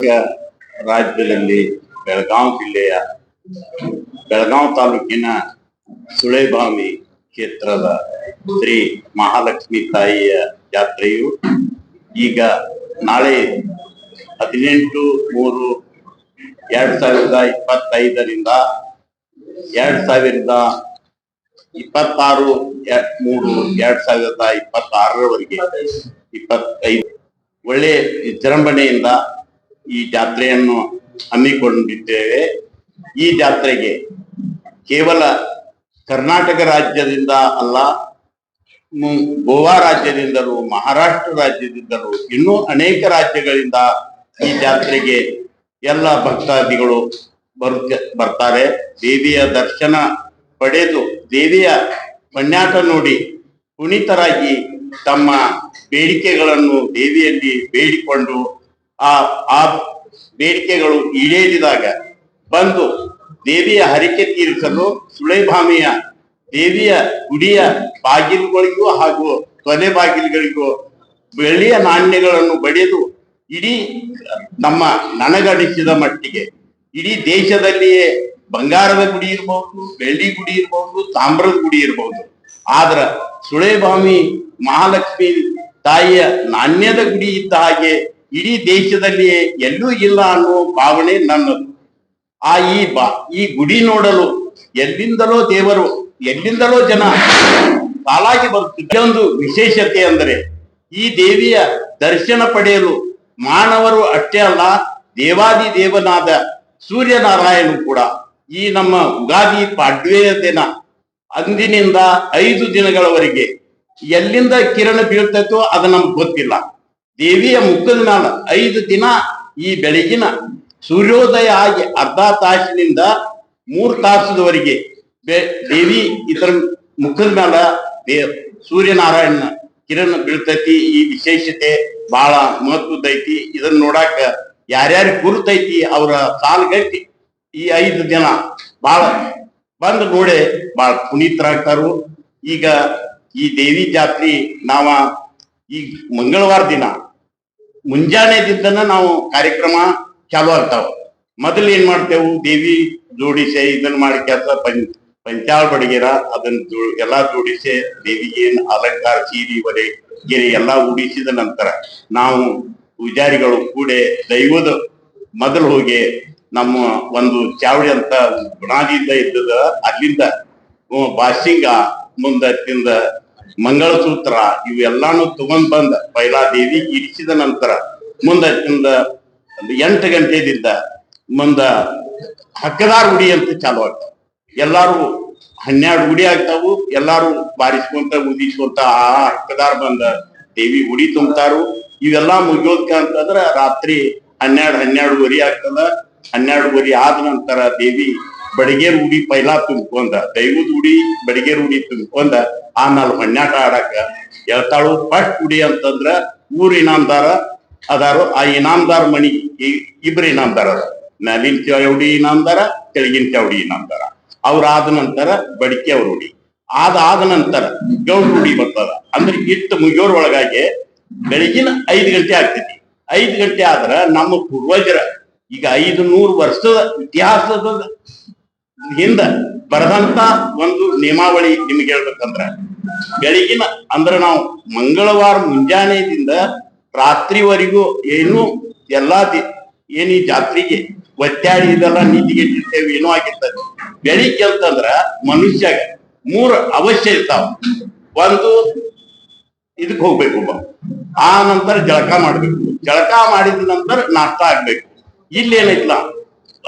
ರಾಜ್ಯದಲ್ಲಿ ಬೆಳಗಾವಿ ಜಿಲ್ಲೆಯ ಬೆಳಗಾವಿ ತಾಲೂಕಿನ ಸುಳೆಬಾವಿ ಕ್ಷೇತ್ರದ ಶ್ರೀ ಮಹಾಲಕ್ಷ್ಮಿ ತಾಯಿಯ ಜಾತ್ರೆಯು ಈಗ ನಾಳೆ ಹದಿನೆಂಟು ಮೂರು ಎರಡ್ ಸಾವಿರದ ಇಪ್ಪತ್ತೈದರಿಂದ ಎರಡ್ ಸಾವಿರದ ಇಪ್ಪತ್ತಾರು ಮೂರು ಎರಡ್ ಸಾವಿರದ ಇಪ್ಪತ್ತಾರರವರೆಗೆ ಇಪ್ಪತ್ತೈದು ಒಳ್ಳೆ ವಿಜೃಂಭಣೆಯಿಂದ ಈ ಜಾತ್ರೆಯನ್ನು ಹಮ್ಮಿಕೊಂಡಿದ್ದೇವೆ. ಈ ಜಾತ್ರೆಗೆ ಕೇವಲ ಕರ್ನಾಟಕ ರಾಜ್ಯದಿಂದ ಅಲ್ಲ ಗೋವಾ ರಾಜ್ಯದಿಂದಲೂ, ಮಹಾರಾಷ್ಟ್ರ ರಾಜ್ಯದಿಂದಲೂ, ಇನ್ನೂ ಅನೇಕ ರಾಜ್ಯಗಳಿಂದ ಈ ಜಾತ್ರೆಗೆ ಎಲ್ಲ ಭಕ್ತಾದಿಗಳು ಬರುತ್ತ ಬರ್ತಾರೆ. ದೇವಿಯ ದರ್ಶನ ಪಡೆದು, ದೇವಿಯ ಪಣ್ಯಾಟ ನೋಡಿ ಪುನೀತರಾಗಿ ತಮ್ಮ ಬೇಡಿಕೆಗಳನ್ನು ದೇವಿಯಲ್ಲಿ ಬೇಡಿಕೊಂಡು ಆ ಆ ಬೇಡಿಕೆಗಳು ಈಡೇರಿದಾಗ ಬಂದು ದೇವಿಯ ಹರಿಕೆ ತೀರಿಸಲು ಸುಳೆಭಾಮಿಯ ದೇವಿಯ ಗುಡಿಯ ಬಾಗಿಲುಗಳಿಗೂ ಹಾಗೂ ಕೊನೆ ಬಾಗಿಲುಗಳಿಗೂ ಬೆಳ್ಳಿಯ ನಾಣ್ಯಗಳನ್ನು ಬಡಿದು ಇಡೀ ನಮ್ಮ ನನಗಡಿಸಿದ ಮಟ್ಟಿಗೆ ಇಡೀ ದೇಶದಲ್ಲಿಯೇ ಬಂಗಾರದ ಗುಡಿ ಇರಬಹುದು ಬೆಳ್ಳಿ ಗುಡಿ ಇರಬಹುದು ತಾಮ್ರದ ಗುಡಿ ಇರಬಹುದು ಆದ್ರ ಸುಳೆಭಾಮಿ ಮಹಾಲಕ್ಷ್ಮಿ ತಾಯಿಯ ನಾಣ್ಯದ ಗುಡಿ ಇದ್ದ ಹಾಗೆ ಇಡೀ ದೇಶದಲ್ಲಿ ಎಲ್ಲೂ ಇಲ್ಲ ಅನ್ನೋ ಭಾವನೆ ನನ್ನದು. ಆ ಈ ಬಾ, ಈ ಗುಡಿ ನೋಡಲು ಎಲ್ಲಿಂದಲೋ ದೇವರು, ಎಲ್ಲಿಂದಲೋ ಜನ ಸಾಲಾಗಿ ಬರುತ್ತಿದ್ದ ಒಂದು ವಿಶೇಷತೆ ಅಂದರೆ ಈ ದೇವಿಯ ದರ್ಶನ ಪಡೆಯಲು ಮಾನವರು ಅಷ್ಟೇ ಅಲ್ಲ, ದೇವಾದಿ ದೇವನಾದ ಸೂರ್ಯನಾರಾಯಣ ಕೂಡ ಈ ನಮ್ಮ ಉಗಾದಿ ಪಾಡ್ವೆಯ ದಿನ ಅಂದಿನಿಂದ ಐದು ದಿನಗಳವರೆಗೆ ಎಲ್ಲಿಂದ ಕಿರಣ ಬೀಳ್ತೈತೋ ಅದು ನಮ್ಗೆ ಗೊತ್ತಿಲ್ಲ. ದೇವಿಯ ಮುಖದ ಮ್ಯಾಲ ಐದು ದಿನ ಈ ಬೆಳಗಿನ ಸೂರ್ಯೋದಯ ಆಗಿ ಅರ್ಧ ತಾಸಿನಿಂದ ಮೂರು ತಾಸದವರೆಗೆ ದೇವಿ ಇದರ ಮುಖದ ಮ್ಯಾಲ ಸೂರ್ಯನಾರಾಯಣ ಕಿರಣ ಬೀಳ್ತೈತಿ. ಈ ವಿಶೇಷತೆ ಬಹಳ ಮಹತ್ವದೈತಿ ಇದನ್ನ ನೋಡಾಕ ಯಾರ್ಯಾರು ಕುರುತೈತಿ ಅವರ ಸಾಲ್ಗಟ್ಟಿ ಈ ಐದು ದಿನ. ಬಹಳ ಬಂದ ನೋಡಿ ಬಹಳ ಪುನೀತರಾಗ್ತಾರು. ಈಗ ಈ ದೇವಿ ಜಾತ್ರಿ ನಾವ ಈ ಮಂಗಳವಾರ ದಿನ ಮುಂಜಾನೆದಿಂದನ ನಾವು ಕಾರ್ಯಕ್ರಮ ಚಾಲು ಆಗ್ತಾವ. ಮೊದಲು ಏನ್ ಮಾಡ್ತೇವು, ದೇವಿ ಜೋಡಿಸಿ ಇದನ್ನ ಮಾಡಿ ಕೆಲಸ ಪಂಚ ಪಂಚಾಳ ಬಡಗಿರ ಅದನ್ನ ಎಲ್ಲಾ ಜೋಡಿಸಿ ದೇವಿಗೆ ಏನ್ ಅಲಂಕಾರ, ಸೀರಿ ಒಲೆ ಗೆರೆ ಎಲ್ಲಾ ಉಡಿಸಿದ ನಂತರ ನಾವು ಪೂಜಾರಿಗಳು ಕೂಡ ದೈವದ ಮೊದಲು ಹೋಗಿ ನಮ್ಮ ಒಂದು ಚಾವಡಿ ಅಂತ ಗುಣಾದಿಂದ ಇದ್ದದ, ಅಲ್ಲಿಂದ ಬಾಸಿಂಗ ಮುಂದ ತಿಂದ ಮಂಗಳಸೂತ್ರ ಇವೆಲ್ಲಾನು ತಗೊಂಡ್ ಬಂದ ಪೈಲಾ ದೇವಿ ಇರಿಸಿದ ನಂತರ ಮುಂದ ಎಂಟು ಗಂಟೆದಿಂದ ಮುಂದ ಹಕ್ಕದಾರ್ ಉಡಿ ಅಂತ ಚಾಲು ಆಗ್ತಾವ ಎಲ್ಲಾರು ಹನ್ನೆರಡು ಗುಡಿ ಆಗ್ತಾವು, ಎಲ್ಲಾರು ಬಾರಿಸ್ಕೊಂತ ಉದಿಸ್ಕೊಂತ ಆ ಹಕ್ಕದಾರ್ ಬಂದ ದೇವಿ ಉಡಿ ತುಂಬತಾರು. ಇವೆಲ್ಲಾ ಮುಗಿಯೋದ್ಕ ಅಂತಂದ್ರ ರಾತ್ರಿ ಹನ್ನೆರಡು ಹನ್ನೆರಡುವರೆ ಆಗ್ತದ. ಹನ್ನೆರಡುವರೆ ಆದ ನಂತರ ದೇವಿ ಬಡಿಗೇರ್ ಉಡಿ ಪೈಲಾ ತುಂಬ್ಕೊಂಡ ದೈವದ ಉಡಿ, ಬಡಿಗೇರ್ ಉಡಿ ತುಂಬ್ಕೊಂಡ ಆಮೇಲೆ ಹೊಣ್ಣಾಟ ಆಡಾಕ ಹೇಳ್ತಾಳು ಫಸ್ಟ್ ಉಡಿ ಅಂತಂದ್ರ ಊರ್ ಇನಾಮದಾರ ಅದಾರು, ಆ ಇನಾಮದಾರ ಮಣಿ ಇಬ್ರ ಅದಾರ. ಮ್ಯಾಲಿನ ಚೌಡಿ ಇನಾಮದಾರ, ತೆಳಗಿನ ಚೌಡಿ ಇನಾಮ್ದಾರ. ಅವ್ರ ಆದ ನಂತರ ಬಡಿಕೆ ಅವ್ರ ಉಡಿ. ಆದ ಆದ ನಂತರ ಗೌಡ್ ಉಡಿ ಬರ್ತದ. ಅಂದ್ರೆ ಇಟ್ಟು ಮುಗಿಯೋರ್ ಒಳಗಾಗಿ ಬೆಳಗಿನ ಐದು ಗಂಟೆ ಆಗ್ತೈತಿ. ಐದು ಗಂಟೆ ಆದ್ರ ನಮ್ಮ ಪೂರ್ವಜರ ಈಗ ಐದು ನೂರು ವರ್ಷದ ಇತಿಹಾಸದ ಹಿಂದ ಬರದಂತ ಒಂದು ನಿಯಮಾವಳಿ ನಿಮ್ಗೆ ಹೇಳ್ಬೇಕಂದ್ರ, ಬೆಳಗಿನ ಅಂದ್ರ ನಾವು ಮಂಗಳವಾರ ಮುಂಜಾನೆಯಿಂದ ರಾತ್ರಿವರೆಗೂ ಏನು ಎಲ್ಲಾ ಏನ್ ಈ ಜಾತ್ರೆಗೆ ಒತ್ತಾಡಿ ಇದೆಲ್ಲ ನೀತಿಗೆಟ್ಟಿರ್ತೇವೆ ಏನೋ ಆಗಿರ್ತದೆ. ಬೆಳಿಗ್ಗೆ ಅಂತಂದ್ರ ಮನುಷ್ಯಗ ಮೂರ್ ಅವಶ್ಯ ಇರ್ತಾವ. ಒಂದು ಇದಕ್ ಹೋಗ್ಬೇಕು ಆ ನಂತರ ಜಳಕ ಮಾಡ್ಬೇಕು. ಜಳಕ ಮಾಡಿದ ನಂತರ ನಾಷ್ಟ ಆಗ್ಬೇಕು. ಇಲ್ಲಿ ಏನೈತಿಲ್ಲ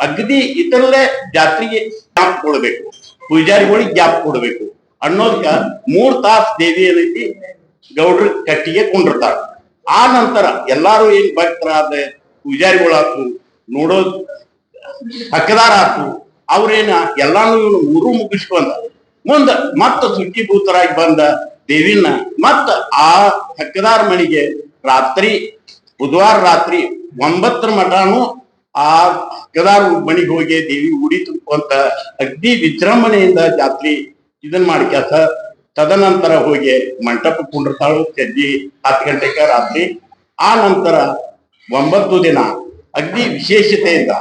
ಅಗದಿ ಇದರಲ್ಲೇ ಜಾತ್ರೆಗೆ ಗ್ಯಾಪ್ ಕೊಡಬೇಕು. ಪೂಜಾರಿಗಳಿಗೆ ಗ್ಯಾಪ್ ಕೊಡಬೇಕು. ಅನ್ನೋದಕ್ಕ ಮೂರ್ ತಾಸ್ ದೇವಿ ಏನೈತಿ ಗೌಡ್ರ ಕಟ್ಟಿಗೆ ಕೊಂಡಿರ್ತಾರ. ಆ ನಂತರ ಎಲ್ಲಾರು ಏನ್ ಭಕ್ತರಾದ ಪೂಜಾರಿಗಳಾತು, ನೋಡೋ ಹಕ್ಕದಾರ ಆತು ಅವ್ರೇನ ಎಲ್ಲಾನು ಇವನು ಮೂರು ಮುಗಿಸ್ಕೊಂಡ ಮುಂದ ಮತ್ತ ಸುಖೀಭೂತರಾಗಿ ಬಂದ ದೇವಿನ ಮತ್ತ ಆ ಹಕ್ಕದಾರ ಮನೆಗೆ ರಾತ್ರಿ, ಬುಧವಾರ ರಾತ್ರಿ ಒಂಬತ್ತರ ಮಟಾನು ಆ ಗದಾರ ಮನೆಗೆ ಹೋಗಿ ದೇವಿ ಉಡಿ ತುಂಬುವಂತ ಅಗ್ನಿ ವಿಜೃಂಭಣೆಯಿಂದ ಜಾತ್ರೆ ಇದನ್ ಮಾಡ್ಕ್ಯಾಸ ತದನಂತರ ಹೋಗಿ ಮಂಟಪ ಕುಂಡ್ರತಾಳು ಸಂಜೆ ಹತ್ತು ಗಂಟೆಗೆ ರಾತ್ರಿ. ಆ ನಂತರ ಒಂಬತ್ತು ದಿನ ಅಗ್ನಿ ವಿಶೇಷತೆಯಿಂದ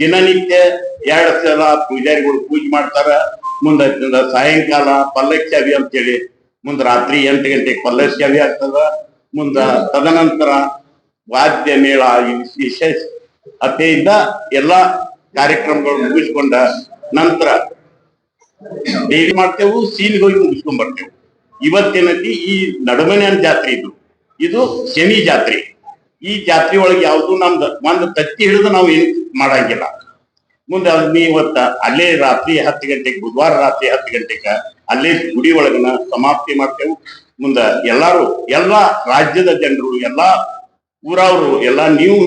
ದಿನನಿತ್ಯ ಎರಡು ಸಲ ಪೂಜಾರಿಗಳು ಪೂಜೆ ಮಾಡ್ತಾರ. ಮುಂದ ಸಾಯಂಕಾಲ ಪಲ್ಲಕ್ಕಿ ಚಾವಿ ಅಂತೇಳಿ ಮುಂದೆ ರಾತ್ರಿ ಎಂಟು ಗಂಟೆಗೆ ಪಲ್ಲಕ್ಕಿ ಅವಿ ಆಗ್ತದ. ಮುಂದ ತದನಂತರ ವಾದ್ಯ ಮೇಳ ಈ ಅತೆಯಿಂದ ಎಲ್ಲಾ ಕಾರ್ಯಕ್ರಮಗಳು ಮುಗಿಸಿಕೊಂಡ ನಂತರ ಡೈರಿ ಮಾಡ್ತೇವು ಸೀನ್ ಹೋಗಿ ಮುಗಿಸ್ಕೊಂಡ್ ಬರ್ತೇವೆ ಇವತ್ತೇನೈತಿ ಈ ನಡುಮನೆ ಜಾತ್ರೆ ಇದು. ಇದು ಶನಿ ಜಾತ್ರೆ. ಈ ಜಾತ್ರೆ ಒಳಗೆ ಯಾವುದು ನಮ್ದು ಒಂದು ತತ್ತಿ ಹಿಡಿದು ನಾವು ಏನ್ ಮಾಡಂಗಿಲ್ಲ. ಮುಂದೆ ಅದು ನೀ ಇವತ್ತ ಅಲ್ಲೇ ರಾತ್ರಿ ಹತ್ತು ಗಂಟೆಗೆ, ಬುಧವಾರ ರಾತ್ರಿ ಹತ್ತು ಗಂಟೆಗೆ ಅಲ್ಲೇ ಗುಡಿ ಒಳಗನ ಸಮಾಪ್ತಿ ಮಾಡ್ತೇವೆ. ಮುಂದೆ ಎಲ್ಲಾರು, ಎಲ್ಲಾ ರಾಜ್ಯದ ಜನರು, ಎಲ್ಲಾ ಊರವರು, ಎಲ್ಲಾ ನೀವು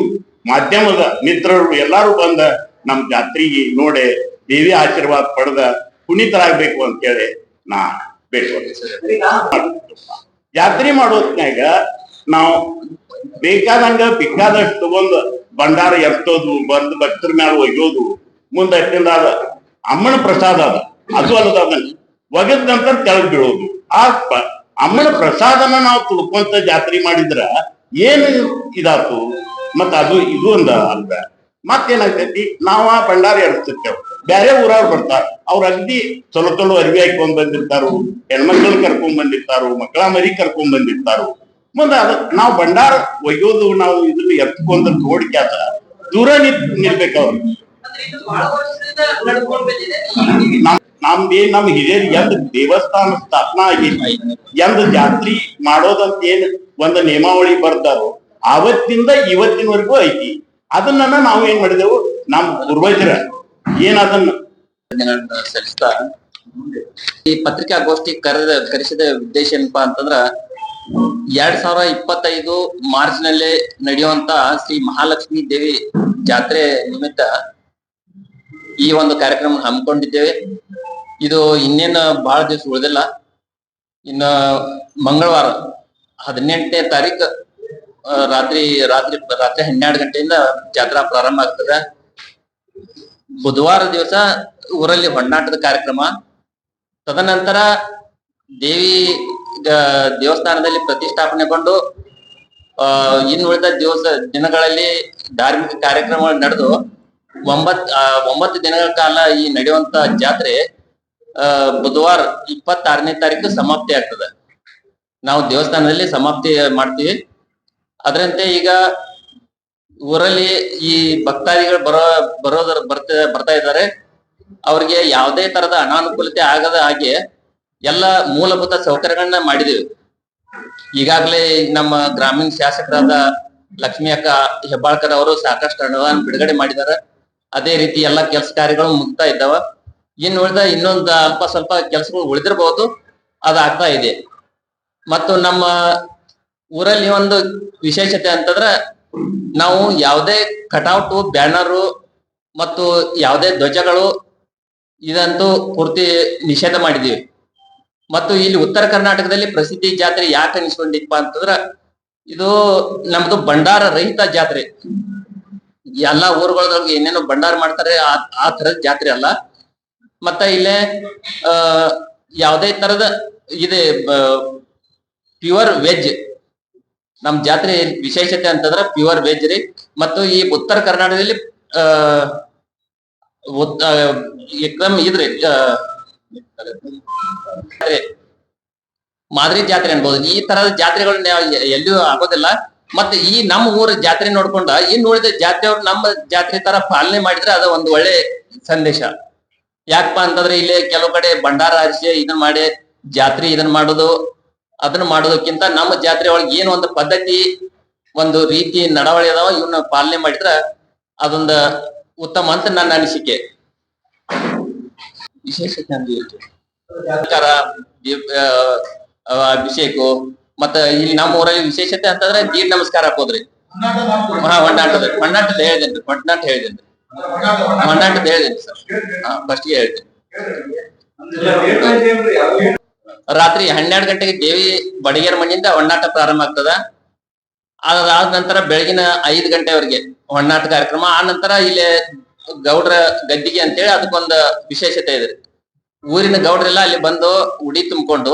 ಮಾಧ್ಯಮದ ಮಿತ್ರರು ಎಲ್ಲಾರು ಬಂದ ನಮ್ ಜಾತ್ರೆಗೆ ನೋಡೆ ದೇವಿ ಆಶೀರ್ವಾದ ಪಡೆದ ಪುನೀತರಾಗ್ಬೇಕು ಅಂತೇಳಿ ನಾ ಜಾತ್ರಿ ಜಾತ್ರೆ ಮಾಡೋದ್ನಾಗ ನಾವು ಬೇಕಾದಂಗ ಬೇಕಾದಷ್ಟು ತಗೊಂಡು ಭಂಡಾರ ಎತ್ತೋದು ಬಂದ್ ಭಕ್ತರ ಮ್ಯಾಲ ಒಯ್ಯೋದು, ಮುಂದೆ ಅದ. ಅಮ್ಮನ ಪ್ರಸಾದ ಅದ. ಅದು ಅಲ್ಲದ ಅದನ್ನ ಒಗದ ನಂತರ ತೆಳಗ್ ಬೀಳೋದು. ಆ ಅಮ್ಮನ ಪ್ರಸಾದನ ನಾವು ತುಳ್ಕೊಂತ ಜಾತ್ರೆ ಮಾಡಿದ್ರ ಏನು ಇದಾತು? ಮತ್ತ ಅದು ಇದು ಒಂದ ಅಲ್ದ ಮತ್ತೇನಾಗ್ತೈತಿ? ನಾವ ಭಂಡಾರ ಎಡ್ತಿರ್ತೇವ್ ಬೇರೆ ಊರವ್ರು ಬರ್ತಾರ. ಅವ್ರ ಅಗ್ದಿ ಚಲೋ ಚಲೋ ಅರಿವಿ ಹಾಕೊಂಡ್ ಬಂದಿರ್ತಾರು ಹೆಣ್ಮಕ್ಳು ಕರ್ಕೊಂಡ್ ಬಂದಿರ್ತಾರು ಮಕ್ಕಳ ಮರಿ ಕರ್ಕೊಂಡ್ ಬಂದಿರ್ತಾರು. ಮುಂದ ಅದ ನಾವು ಭಂಡಾರ ಒಯ್ಯೋದು, ನಾವು ಇದನ್ನ ಎತ್ಕೊಂಡ್ ನೋಡ್ಕ್ಯಾತ ದೂರ ನಿಂತ್ ಅವ್ರು. ನಮ್ದೇ, ನಮ್ ಹಿರಿಯರ್ ಎಂದ ದೇವಸ್ಥಾನ ಸ್ಥಾಪನಾ ಆಗಿಲ್ಲ ಎಂದ ಜಾತ್ರಿ ಮಾಡೋದಂತ ಏನ್ ಒಂದ್ ನಿಯಮಾವಳಿ ಬರ್ತಾರೋ ಆವತ್ತಿಂದ ಇವತ್ತಿನವರೆಗೂ ಐತಿ. ಅದನ್ನ ನಾವು ಏನ್ ಮಾಡಿದೆವು? ನಮ್ ಪೂರ್ವಜರ. ಏನ್ ಅದನ್ನ? ಧನ್ಯವಾದಗಳನ್ನ ಸಲ್ಲಿಸ್ತಾ ಈ ಪತ್ರಿಕಾಗೋಷ್ಠಿ ಕರೆದ ಕರೆಸಿದ ಉದ್ದೇಶ ಏನಪ್ಪಾ ಅಂತಂದ್ರ ಎರಡ್ ಸಾವಿರ ಇಪ್ಪತ್ತೈದು ಮಾರ್ಚ್ನಲ್ಲಿ ನಡೆಯುವಂತ ಶ್ರೀ ಮಹಾಲಕ್ಷ್ಮಿ ದೇವಿ ಜಾತ್ರೆ ನಿಮಿತ್ತ ಈ ಒಂದು ಕಾರ್ಯಕ್ರಮ ಹಮ್ಮಿಕೊಂಡಿದ್ದೇವೆ. ಇದು ಇನ್ನೇನು ಬಹಳ ದಿವಸ ಉಳಿದಿಲ್ಲ. ಇನ್ನ ಮಂಗಳವಾರ ಹದಿನೆಂಟನೇ ತಾರೀಕು ರಾತ್ರಿ ರಾತ್ರಿ ರಾತ್ರಿ ಹನ್ನೆರಡು ಗಂಟೆಯಿಂದ ಜಾತ್ರಾ ಪ್ರಾರಂಭ ಆಗ್ತದ. ಬುಧವಾರ ದಿವಸ ಊರಲ್ಲಿ ಹೊಣ್ಣಾಟದ ಕಾರ್ಯಕ್ರಮ. ತದನಂತರ ದೇವಿ ದೇವಸ್ಥಾನದಲ್ಲಿ ಪ್ರತಿಷ್ಠಾಪನೆಗೊಂಡು ಆ ಇನ್ ಉಳಿದ ದಿವಸ, ದಿನಗಳಲ್ಲಿ ಧಾರ್ಮಿಕ ಕಾರ್ಯಕ್ರಮಗಳು ನಡೆದು, ಒಂಬತ್ ಒಂಬತ್ತು ದಿನಗಳ ಕಾಲ ಈ ನಡೆಯುವಂತ ಜಾತ್ರೆ ಬುಧವಾರ ಇಪ್ಪತ್ತಾರನೇ ತಾರೀಕು ಸಮಾಪ್ತಿ ಆಗ್ತದೆ. ನಾವು ದೇವಸ್ಥಾನದಲ್ಲಿ ಸಮಾಪ್ತಿ ಮಾಡ್ತೀವಿ. ಅದರಂತೆ ಈಗ ಊರಲ್ಲಿ ಈ ಭಕ್ತಾದಿಗಳು ಬರೋ, ಬರೋದ್ರ ಬರ್ತಾ ಬರ್ತಾ ಇದ್ದಾರೆ. ಅವ್ರಿಗೆ ಯಾವುದೇ ತರದ ಅನಾನುಕೂಲತೆ ಆಗದ ಹಾಗೆ ಎಲ್ಲ ಮೂಲಭೂತ ಸೌಕರ್ಯಗಳನ್ನ ಮಾಡಿದೀವಿ. ಈಗಾಗಲೇ ನಮ್ಮ ಗ್ರಾಮೀಣ ಶಾಸಕರಾದ ಲಕ್ಷ್ಮೀ ಅಕ್ಕ ಹೆಬ್ಬಾಳ್ಕರ್ ಅವರು ಸಾಕಷ್ಟು ಅನುದಾನ ಬಿಡುಗಡೆ ಮಾಡಿದ್ದಾರೆ. ಅದೇ ರೀತಿ ಎಲ್ಲ ಕೆಲಸ ಕಾರ್ಯಗಳು ಮುಗ್ತಾ ಇದ್ದಾವ. ಇನ್ನು ಉಳಿದ ಇನ್ನೊಂದು ಅಲ್ಪ ಸ್ವಲ್ಪ ಕೆಲಸಗಳು ಉಳಿದಿರಬಹುದು ಅದಾಗ್ತಾ ಇದೆ. ಮತ್ತು ನಮ್ಮ ಊರಲ್ಲಿ ಒಂದು ವಿಶೇಷತೆ ಅಂತಂದ್ರ ನಾವು ಯಾವುದೇ ಕಟೌಟು, ಬ್ಯಾನರು ಮತ್ತು ಯಾವುದೇ ಧ್ವಜಗಳು ಇದಂತೂ ಪೂರ್ತಿ ನಿಷೇಧ ಮಾಡಿದೀವಿ ಮತ್ತು ಇಲ್ಲಿ ಉತ್ತರ ಕರ್ನಾಟಕದಲ್ಲಿ ಪ್ರಸಿದ್ಧಿ ಜಾತ್ರೆ ಯಾಕೆ ಅನಿಸ್ಕೊಂಡಿಪ್ಪ ಅಂತಂದ್ರ ಇದು ನಮ್ದು ಭಂಡಾರ ರಹಿತ ಜಾತ್ರೆ. ಎಲ್ಲಾ ಊರುಗಳೊಳಗೆ ಏನೇನೋ ಭಂಡಾರ ಮಾಡ್ತಾರೆ, ಆ ತರದ ಜಾತ್ರೆ ಅಲ್ಲ. ಮತ್ತ ಇಲ್ಲೇ, ಆ, ಯಾವುದೇ ತರದ ಇದೆ ಪ್ಯೂರ್ ವೆಜ್ ನಮ್ ಜಾತ್ರೆ ವಿಶೇಷತೆ ಅಂತಂದ್ರ ಪ್ಯೂರ್ ವೆಜ್ ರೀ. ಮತ್ತು ಈ ಉತ್ತರ ಕರ್ನಾಟಕದಲ್ಲಿ ಏಕ್ದಮ್ ಇದ್ರಿ ಮಾದರಿ ಜಾತ್ರೆ ಅನ್ಬೋದು. ಈ ತರದ ಜಾತ್ರೆಗಳು ಎಲ್ಲೂ ಆಗೋದಿಲ್ಲ. ಮತ್ತೆ ಈ ನಮ್ಮ ಊರ ಜಾತ್ರೆ ನೋಡ್ಕೊಂಡ ಇನ್ನು ಉಳಿದ ಜಾತ್ರೆಯವ್ರು ನಮ್ಮ ಜಾತ್ರೆ ತರ ಪಾಲನೆ ಮಾಡಿದ್ರೆ ಅದು ಒಂದು ಒಳ್ಳೆ ಸಂದೇಶ. ಯಾಕಪ್ಪ ಅಂತಂದ್ರೆ ಇಲ್ಲಿ ಕೆಲವು ಕಡೆ ಭಂಡಾರ ಹರಿಸಿ ಇದನ್ನ ಮಾಡಿ ಜಾತ್ರೆ ಇದನ್ನ ಮಾಡೋದು. ಅದನ್ನ ಮಾಡೋದಕ್ಕಿಂತ ನಮ್ಮ ಜಾತ್ರೆ ಒಳಗೆ ಏನು ಒಂದು ಪದ್ಧತಿ, ಒಂದು ರೀತಿ ನಡವಳಿ ಅದಾವ ಇವನ್ನ ಪಾಲನೆ ಮಾಡಿದ್ರ ಅದೊಂದು ಉತ್ತಮ ಅಂತ ನನ್ನ ಅನಿಸಿಕೆ. ವಿಶೇಷತೆ ಅಭಿಷೇಕ, ಮತ್ತ ಇಲ್ಲಿ ನಮ್ಮ ಊರಲ್ಲಿ ವಿಶೇಷತೆ ಅಂತಂದ್ರೆ ನೀರ್ ನಮಸ್ಕಾರ ಹಾಕೋದ್ರಿ. ಹಾ ಹೊಂಡಾಟದ ಹೊಂಡಾಟದ ಹೇಳಿದೇನ್ರಿ ಹೊಂಡಾಟ ಹೇಳಿದೇನ್ರಿ. ಹೊಂಡಾಟದ ಹೇಳಿದೇನ್ರಿ ಸರ್. ಹಾ ಫಸ್ಟ್ಗೆ ಹೇಳಿದ್ದೇನೆ ರಾತ್ರಿ ಹನ್ನೆರಡು ಗಂಟೆಗೆ ದೇವಿ ಬಡಿಗೆರ ಮಣ್ಣಿಂದ ಹೊಣ್ಣಾಟ ಪ್ರಾರಂಭ ಆಗ್ತದ. ಅದಾದ ನಂತರ ಬೆಳಗಿನ ಐದು ಗಂಟೆವರೆಗೆ ಹೊಣ್ಣಾಟ ಕಾರ್ಯಕ್ರಮ. ಆ ನಂತರ ಇಲ್ಲಿ ಗೌಡ್ರ ಗದ್ದಿಗೆ ಅಂತೇಳಿ ಅದಕ್ಕೊಂದು ವಿಶೇಷತೆ ಇದೆ. ಊರಿನ ಗೌಡ್ರೆಲ್ಲ ಅಲ್ಲಿ ಬಂದು ಉಡಿ ತುಂಬಿಕೊಂಡು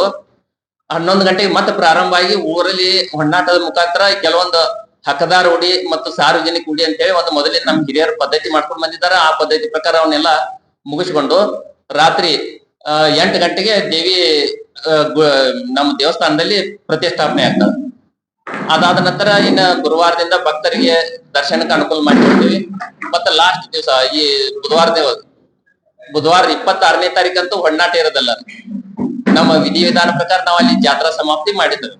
ಹನ್ನೊಂದು ಗಂಟೆಗೆ ಮತ್ತೆ ಪ್ರಾರಂಭ ಆಗಿ ಊರಲ್ಲಿ ಹೊಣ್ಣಾಟದ ಮುಖಾಂತರ ಕೆಲವೊಂದು ಹಕ್ಕದಾರ ಉಡಿ ಮತ್ತು ಸಾರ್ವಜನಿಕ ಉಡಿ ಅಂತೇಳಿ ಒಂದು ಮೊದಲೇ ನಮ್ಮ ಹಿರಿಯರು ಪದ್ಧತಿ ಮಾಡ್ಕೊಂಡು ಬಂದಿದ್ದಾರೆ. ಆ ಪದ್ಧತಿ ಪ್ರಕಾರ ಅವನ್ನೆಲ್ಲ ಮುಗಿಸ್ಕೊಂಡು ರಾತ್ರಿ ಎಂಟು ಗಂಟೆಗೆ ದೇವಿ ನಮ್ಮ ದೇವಸ್ಥಾನದಲ್ಲಿ ಪ್ರತಿಷ್ಠಾಪನೆ ಆಗ್ತದೆ. ಅದಾದ ನಂತರ ಇನ್ನ ಗುರುವಾರದಿಂದ ಭಕ್ತರಿಗೆ ದರ್ಶನಕ್ಕೆ ಅನುಕೂಲ ಮಾಡಿಕೊಡ್ತೀವಿ. ಮತ್ತೆ ಲಾಸ್ಟ್ ದಿವಸ, ಈ ಬುಧವಾರ ದಿವಸ ಬುಧವಾರ ಇಪ್ಪತ್ತಾರನೇ ತಾರೀಕಂತೂ ಹೊಣ್ಣಾಟ ಇರೋದಲ್ಲ. ನಮ್ಮ ವಿಧಿವಿಧಾನ ಪ್ರಕಾರ ನಾವು ಅಲ್ಲಿ ಜಾತ್ರಾ ಸಮಾಪ್ತಿ ಮಾಡಿದ್ದೇವೆ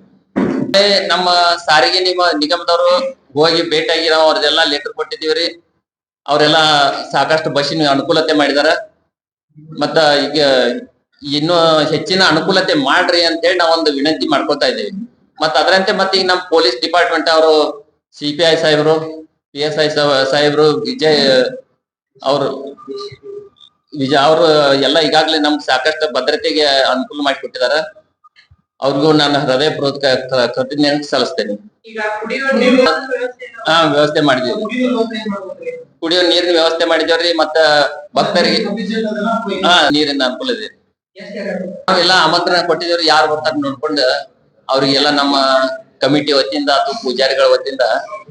ನಮ್ಮ ಸಾರಿಗೆ ನಿಮ್ಮ ನಿಗಮದವರು ಹೋಗಿ ಭೇಟಿಯಾಗಿ ನಾವು ಅವ್ರದೆಲ್ಲ ಲೆಟರ್ ಕೊಟ್ಟಿದೀವ್ರಿ ಅವರೆಲ್ಲ ಸಾಕಷ್ಟು ಬಸ್ಸಿನ ಅನುಕೂಲತೆ ಮಾಡಿದಾರ. ಮತ್ತ ಈಗ ಇನ್ನು ಹೆಚ್ಚಿನ ಅನುಕೂಲತೆ ಮಾಡ್ರಿ ಅಂತ ಹೇಳಿ ನಾವೊಂದು ವಿನಂತಿ ಮಾಡ್ಕೊತಾ ಇದ್ದೀವಿ. ಮತ್ತ ಅದರಂತೆ ಮತ್ತೆ ಈಗ ನಮ್ಮ ಪೊಲೀಸ್ ಡಿಪಾರ್ಟ್ಮೆಂಟ್ ಅವರು ಸಿ ಪಿ ಐ ಸಾಹೇಬರು ಪಿ ಎಸ್ ಐ ಸಾಹೇಬ್ರು, ವಿಜಯ್ ಅವರು ವಿಜಯ್ ಅವರು ಎಲ್ಲ ಈಗಾಗಲೇ ನಮ್ಗೆ ಸಾಕಷ್ಟು ಭದ್ರತೆಗೆ ಅನುಕೂಲ ಮಾಡಿಕೊಟ್ಟಿದಾರ. ಅವ್ರಿಗೂ ನಾನು ಹೃದಯ ಪೂರ್ವಕ ಕೃತಜ್ಞತೆ ಸಲ್ಲಿಸ್ತೇನೆ? ಹಾ ವ್ಯವಸ್ಥೆ ಮಾಡಿದೀವಿ ಕುಡಿಯೋ ನೀರಿನ ವ್ಯವಸ್ಥೆ ಮಾಡಿದೇವ್ರಿ ಮತ್ತ ಭಕ್ತರಿಗೆ ಹಾ ನೀರಿನ ಅನುಕೂಲ ಇದೆ. ಎಲ್ಲ ಆಮಂತ್ರಣ ಕೊಟ್ಟಿದ್ದೇವ್ರಿ ಯಾರು ಬರ್ತಾರ ನೋಡ್ಕೊಂಡು ಅವ್ರಿಗೆಲ್ಲ ನಮ್ಮ ಕಮಿಟಿ ವತಿಯಿಂದ ಅಥವಾ ಪೂಜಾರಿಗಳ ವತಿಯಿಂದ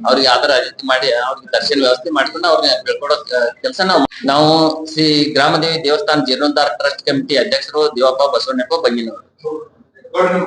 ಅವ್ರಿಗೆ ಆಧಾರ ರೀತಿ ಮಾಡಿ ಅವ್ರಿಗೆ ದರ್ಶನ ವ್ಯವಸ್ಥೆ ಮಾಡ್ಕೊಂಡು ಅವ್ರಿಗೆ ಬೆಳ್ಕೊಡೋ ಕೆಲಸ ನಾವು ನಾವು ಶ್ರೀ ಗ್ರಾಮದೇವಿ ದೇವಸ್ಥಾನ ಜೀರ್ಣೋದ್ಧಾರ ಟ್ರಸ್ಟ್ ಕಮಿಟಿ ಅಧ್ಯಕ್ಷರು ದೇವಪ್ಪ ಬಸವಣ್ಣಪ್ಪ ಬಂಗಿನವರು. Bueno,